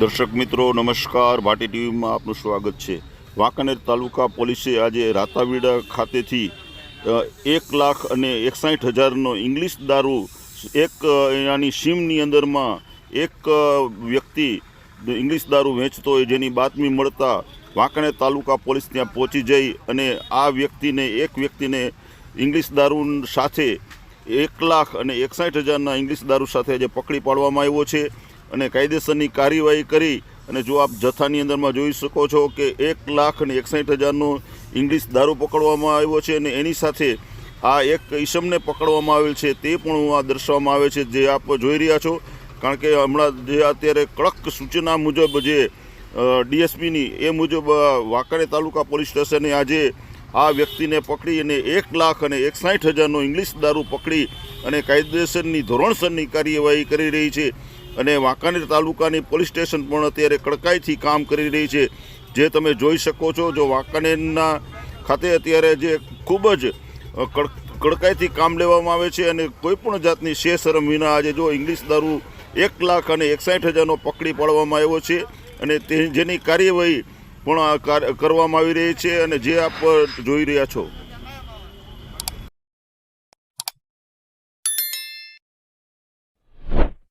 દર્શક મિત્રો, નમસ્કાર. ભાટી ટીવીમાં આપનું સ્વાગત છે. વાંકાનેર તાલુકા પોલીસે આજે રાતાવીડા ખાતેથી એક લાખ અને એકસાઠ હજારનો ઇંગ્લિશ દારૂ, એક એની સીમની અંદરમાં એક વ્યક્તિ ઇંગ્લિશ દારૂ વેચતો હોય જેની બાતમી મળતા વાંકાણેર તાલુકા પોલીસ ત્યાં પહોંચી જઈ અને આ વ્યક્તિને, એક વ્યક્તિને ઇંગ્લિશ દારૂ સાથે એક લાખ અને એકસાઠ હજારના ઇંગ્લિશ દારૂ સાથે આજે પકડી પાડવામાં આવ્યો છે. અને કાયદેસરની કાર્યવાહી કરી અને જો આપ જથ્થાની અંદરમાં જોઈ શકો છો કે એક લાખ અને એકસાઠ હજારનો ઇંગ્લિશ દારૂ પકડવામાં આવ્યો છે અને એની સાથે આ એક ઈસમને પકડવામાં આવેલ છે તે પણ આ દર્શાવવામાં આવે છે જે આપ જોઈ રહ્યા છો. કારણ કે હમણાં જે અત્યારે કડક સૂચના મુજબ જે ડીએસપીની એ મુજબ અ, તાલુકા પોલીસ સ્ટેશને આજે આ વ્યક્તિને પકડી અને એક લાખ અને એકસાઠ હજારનો ઇંગ્લિશ દારૂ પકડી અને કાયદેસરની ધોરણસરની કાર્યવાહી કરી રહી છે. અને વાંકાનેર તાલુકાની પોલીસ સ્ટેશન પણ અત્યારે કડકાઈથી કામ કરી રહી છે. જે તમે જોઈ શકો છો, જો વાંકાનેરના ખાતે અત્યારે જે ખૂબ જ કડ- કડકાઈથી કામ લેવામાં આવે છે અને કોઈપણ જાતની શે શરમ વિના આજે જો ઇંગ્લિશ દારૂ એક લાખ અને એકસાઠ હજારનો પકડી પાડવામાં આવ્યો છે અને તે જેની કાર્યવાહી પણ કરવામાં આવી રહી છે અને જે આપ જોઈ રહ્યા છો.